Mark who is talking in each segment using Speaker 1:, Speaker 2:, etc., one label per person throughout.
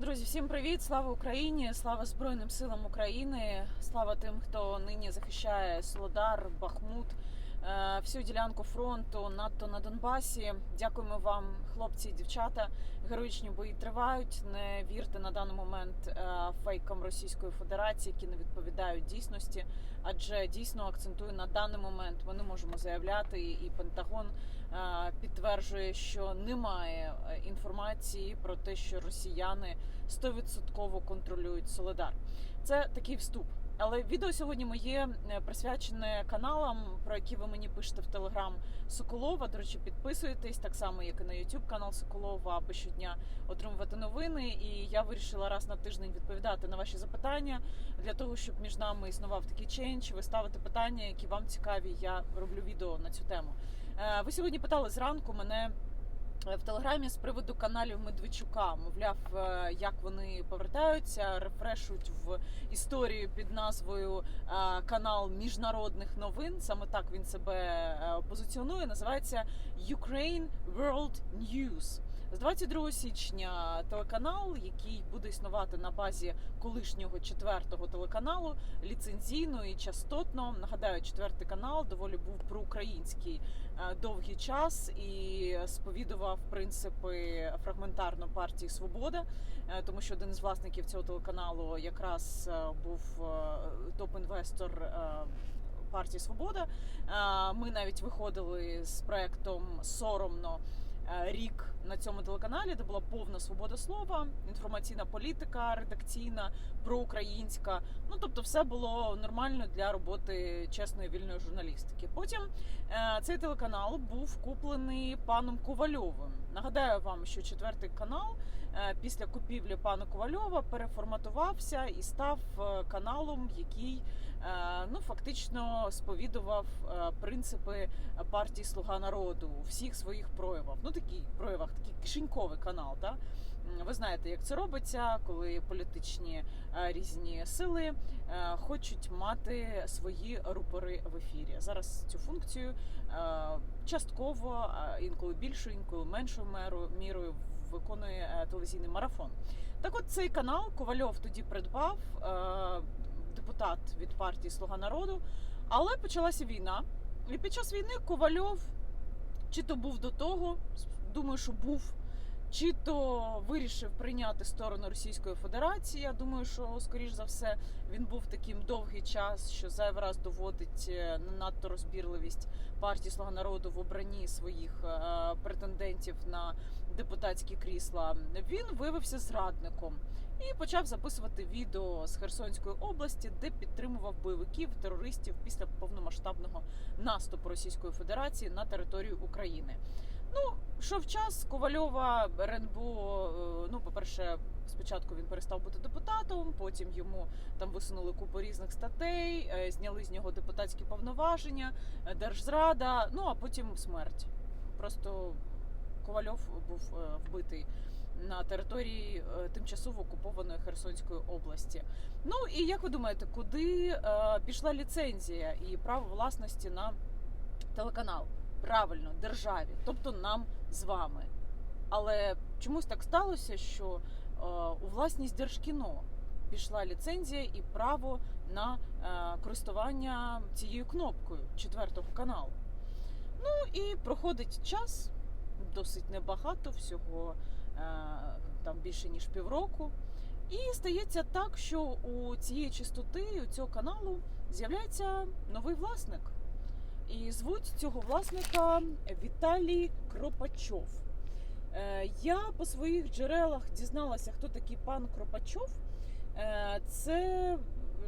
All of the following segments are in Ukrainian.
Speaker 1: Друзі, всім привіт! Слава Україні! Слава Збройним силам України! Слава тим, хто нині захищає Солодар, Бахмут, е, всю ділянку фронту, надто на Донбасі. Дякуємо вам, хлопці і дівчата. Героїчні бої тривають. Не вірте на даний момент е, фейкам Російської Федерації, які не відповідають дійсності. Адже дійсно акцентую на даний момент. Ми не можемо заявляти, і Пентагон е, підтверджує, що немає е, інформації про те, що росіяни 100% контролюють Соледар. Це такий вступ. Але відео сьогодні моє е, присвячене каналам, про які ви мені пишете в Телеграм Соколова. До речі, підписуєтесь так само, як і на YouTube канал Соколова, аби щодня отримувати новини. І я вирішила раз на тиждень відповідати на ваші запитання для того, щоб між нами існував такий ченч. Ви ставите питання, які вам цікаві. Я роблю відео на цю тему. Е, Ви сьогодні питали зранку мене. В телеграмі з приводу каналів Медведчука, мовляв, е, як вони повертаються, рефрешують в історію під назвою е, канал міжнародних новин. Саме так він себе е, позиціонує. Називається Ukraine World News. З 22 січня телеканал, який буде існувати на базі колишнього четвертого телеканалу, ліцензійно і частотно. Нагадаю, четвертий канал доволі був проукраїнський е, довгий час і сповідував принципи фрагментарно партії Свобода, Е, тому що один із власників цього телеканалу якраз е, був топ-інвестор. Партії Свобода. Ми навіть виходили з проектом соромно рік на цьому телеканалі, де була повна свобода слова, інформаційна політика, редакційна, проукраїнська. Ну тобто, все було нормально для роботи чесної вільної журналістики. Потім е, цей телеканал був куплений паном Ковальовим. Нагадаю вам, що четвертий канал е, після купівлі пана Ковальова переформатувався і став е, каналом, який е, ну фактично сповідував е, принципи партії Слуга народу у всіх своїх проявах. Ну такі проявах, такий кишеньковий канал. Да? Ви знаєте, як це робиться, коли політичні е, різні сили е, хочуть мати свої рупори в ефірі. Зараз цю функцію е, частково, е, інколи більшою, інколи меншою мірою виконує е, телевізійний марафон. Так, от цей канал Ковальов тоді придбав е, депутат від партії Слуга народу, але почалася війна. І під час війни Ковальов чи то був до того, думаю, що був, чи то вирішив прийняти сторону Російської Федерації. Я думаю, що скоріш за все він був таким довгий час, що зайвий раз доводить е, надто розбірливість партії Слуга народу в обранні своїх е, претендентів на депутатські крісла. Він виявився зрадником і почав записувати відео з Херсонської області, де підтримував бойовиків терористів після повномасштабного наступу Російської Федерації на територію України. Ну, йшов час Ковальова РНБО, е, ну, по-перше, спочатку він перестав бути депутатом, потім йому там висунули купу різних статей, е, зняли з нього депутатські повноваження, е, держзрада, ну а потім смерть. Просто Ковальов був вбитий на території е, тимчасово окупованої Херсонської області. Ну і як ви думаєте, куди е, пішла ліцензія і право власності на телеканал? Правильно, державі, тобто нам з вами. Але чомусь так сталося, що е, у власність Держкіно пішла ліцензія і право на користування цією кнопкою четвертого каналу. Ну і проходить час, досить небагато, всього там більше ніж півроку. І стається так, що у цієї частоти, у цього каналу з'являється новий власник. І звуть цього власника Віталій Кропачов. Е, Я по своїх джерелах дізналася, хто такий пан Кропачов. Е, Це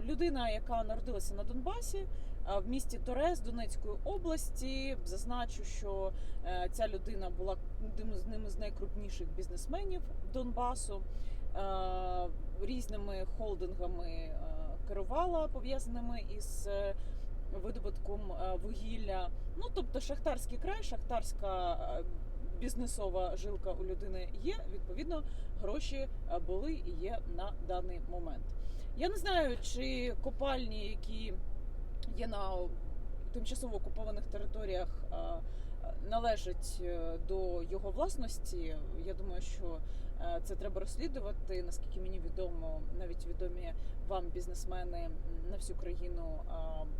Speaker 1: людина, яка народилася на Донбасі е, в місті Торез Донецької області. Зазначу, що е, ця людина була з ним з найкрупніших бізнесменів Донбасу. Е, Різними холдингами е, керувала пов'язаними із е, видобутком е, вугілля. Ну тобто шахтарський край, шахтарська е, бізнесова жилка у людини є. Відповідно, гроші е, були і є на даний момент. Я не знаю, чи копальні, які є на тимчасово окупованих територіях, належать е, до його власності. Я думаю, що Е, Це треба розслідувати. Наскільки мені відомо, навіть відомі вам бізнесмени на всю країну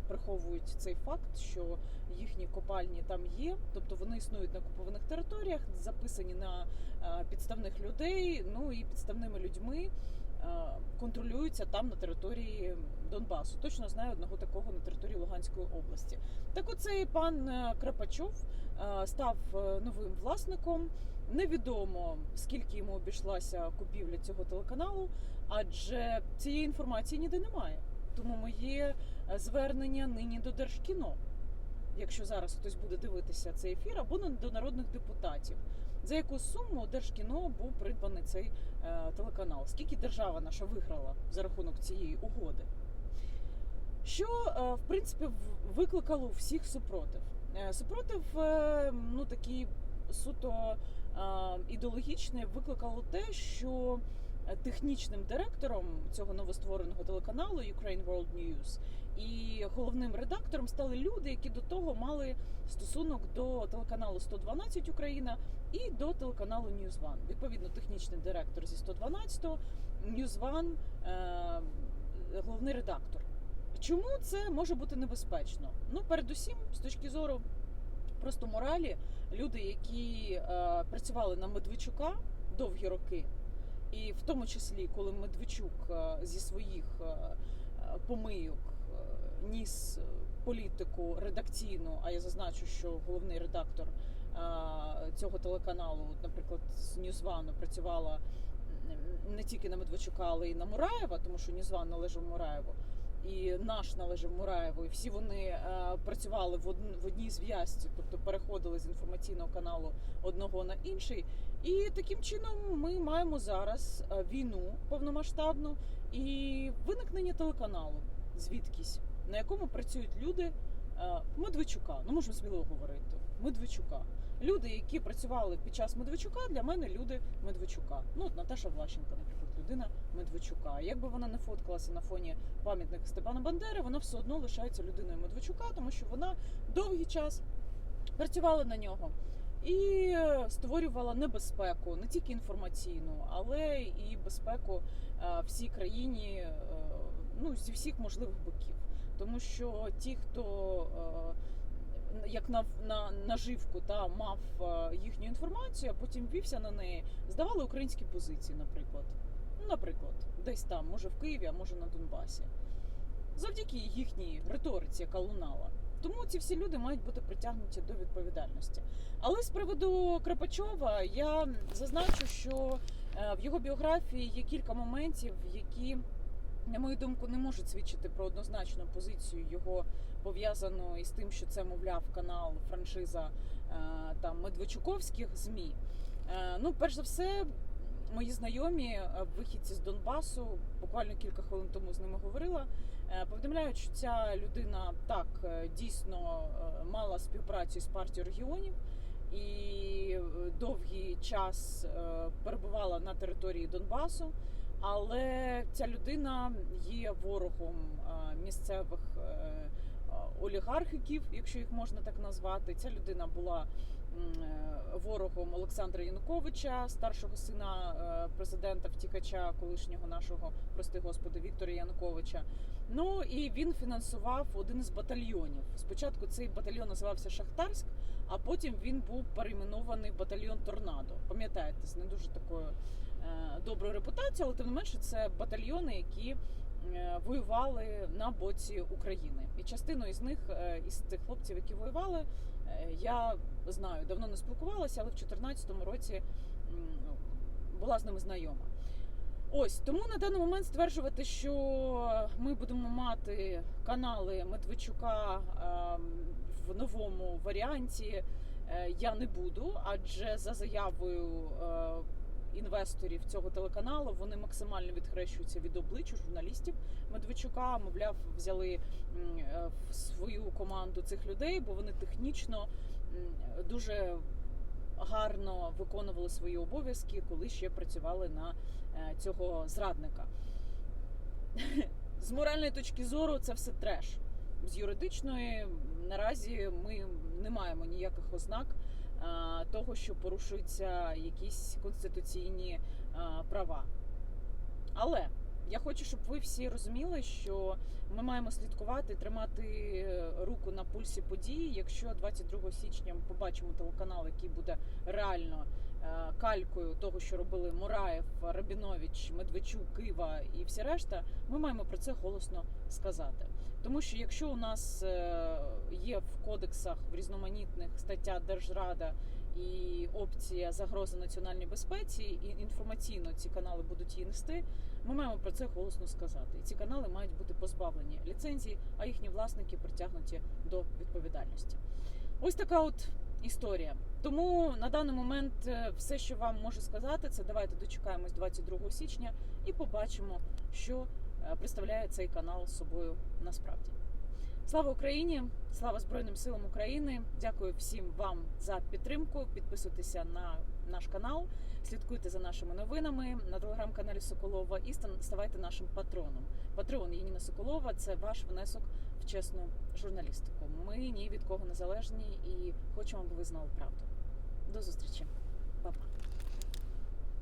Speaker 1: приховують цей факт, що їхні копальні там є, тобто вони існують на окупованих територіях, записані на е, підставних людей, ну і підставними людьми контролюються там на території Донбасу. Точно знаю одного такого на території Луганської області. Так, оцей пан е, Крапачов е, став е, новим власником. Невідомо скільки йому обійшлася купівля цього телеканалу, адже цієї інформації ніде немає. Тому моє е, звернення нині до Держкіно, якщо зараз хтось буде дивитися цей ефір, або до народних депутатів. За яку суму Держкіно був придбаний цей е, телеканал? Скільки держава наша виграла за рахунок цієї угоди? Що е, в принципі викликало всіх супротив? Е, Супротив, ну такий суто ідеологічний, викликало те, що технічним директором цього новоствореного телеканалу Ukraine World News і головним редактором стали люди, які до того мали стосунок до телеканалу 112 Україна і до телеканалу News One. Відповідно, технічний директор зі 112, News One, е, головний редактор. Чому це може бути небезпечно? Ну, передусім, з точки зору просто моралі, люди, які е, працювали на Медведчука довгі роки, і в тому числі, коли Медведчук е, зі своїх е, е, помийок ніс політику редакційну, а я зазначу, що головний редактор цього телеканалу, наприклад, з Ньюзвану працювала не тільки на Медведчука, але й на Мураєва, тому що Ньюзван належав Мураєву. І наш належав Мураєву, і всі вони е, працювали в, одн- в одній зв'язці, тобто переходили з інформаційного каналу одного на інший. І таким чином ми маємо зараз е, війну повномасштабну і виникнення телеканалу звідкись, на якому працюють люди е, Медведчука. Ну можемо сміливо говорити. Медведчука. Люди, які працювали під час Медведчука, для мене люди Медведчука. Ну, от Наташа Влащенко, наприклад, людина Медведчука. Якби вона не фоткалася на фоні пам'ятника Степана Бандери, вона все одно лишається людиною Медведчука, тому що вона довгий час працювала на нього і створювала небезпеку не тільки інформаційну, але і безпеку е, всій країні е, ну, зі всіх можливих боків. Тому що ті, хто е, як на, на наживку та мав їхню інформацію, а потім вівся на неї, здавали українські позиції, наприклад. Ну, наприклад, десь там, може в Києві, а може на Донбасі. Завдяки їхній риториці, яка лунала. Тому ці всі люди мають бути притягнуті до відповідальності. Але з приводу Крапачова я зазначу, що е, в його біографії є кілька моментів, які, на мою думку, не можуть свідчити про однозначну позицію його пов'язану із тим, що це, мовляв, канал, франшиза е, там Медведчуковських ЗМІ. Е, Ну, перш за все, мої знайомі, е, вихідці з Донбасу, буквально кілька хвилин тому з ними говорила. е, Повідомляють, що ця людина так е, дійсно мала співпрацю з партією регіонів і довгий час перебувала на території Донбасу. Але ця людина є ворогом місцевих е, якщо їх можна так назвати. Ця людина була ворогом Олександра Януковича, старшого сина е, президента втікача, колишнього нашого, прости господи, Віктора Януковича. Ну і він фінансував один із батальйонів. Спочатку цей батальйон називався Шахтарськ, а потім він був перейменований батальйон Торнадо. Пам'ятаєте, з не дуже такою е, доброю репутацією, але тим не менше це батальйони, які е, воювали на боці України. І частину із них, е, із цих хлопців, які воювали, е, я знаю, давно не спілкувалася, але в 2014 році була з ними знайома. Ось тому на даний момент стверджувати, що ми будемо мати канали Медведчука в новому варіанті, е, я не буду, адже за заявою е, інвесторів цього телеканалу вони максимально відхрещуються від обличчя журналістів Медведчука. Мовляв, взяли е, в свою команду цих людей, бо вони технічно дуже гарно виконували свої обов'язки, коли ще працювали на е, цього зрадника. З моральної точки зору це все треш. З юридичної наразі ми не маємо ніяких ознак того, що порушуються якісь конституційні права. Але я хочу, щоб ви всі розуміли, що ми маємо слідкувати, тримати е, руку на пульсі події. Якщо 22 січня ми побачимо телеканал, який буде реально е, калькою того, що робили Мураєв, Рабінович, Медведчук, Кива і всі решта, ми маємо про це голосно сказати. Тому що якщо у нас е, є в кодексах в різноманітних стаття Держрада і опція загрози національній безпеці, і інформаційно ці канали будуть її нести. Ми маємо про це голосно сказати. І ці канали мають бути позбавлені ліцензії, а їхні власники притягнуті до відповідальності. Ось така от історія. Тому на даний момент е, все, що вам можу сказати, це давайте дочекаємось 22 січня і побачимо, що е, представляє цей канал собою насправді. Слава Україні! Слава Збройним силам України! Дякую всім вам за підтримку. Підписуйтеся на наш канал, слідкуйте за нашими новинами на телеграм-каналі Соколова і ставайте нашим патроном. Патрон Яніна Соколова це ваш внесок чесну журналістику. Ми ні від кого не залежні і хочемо, аби ви знали правду. До зустрічі, Па-па.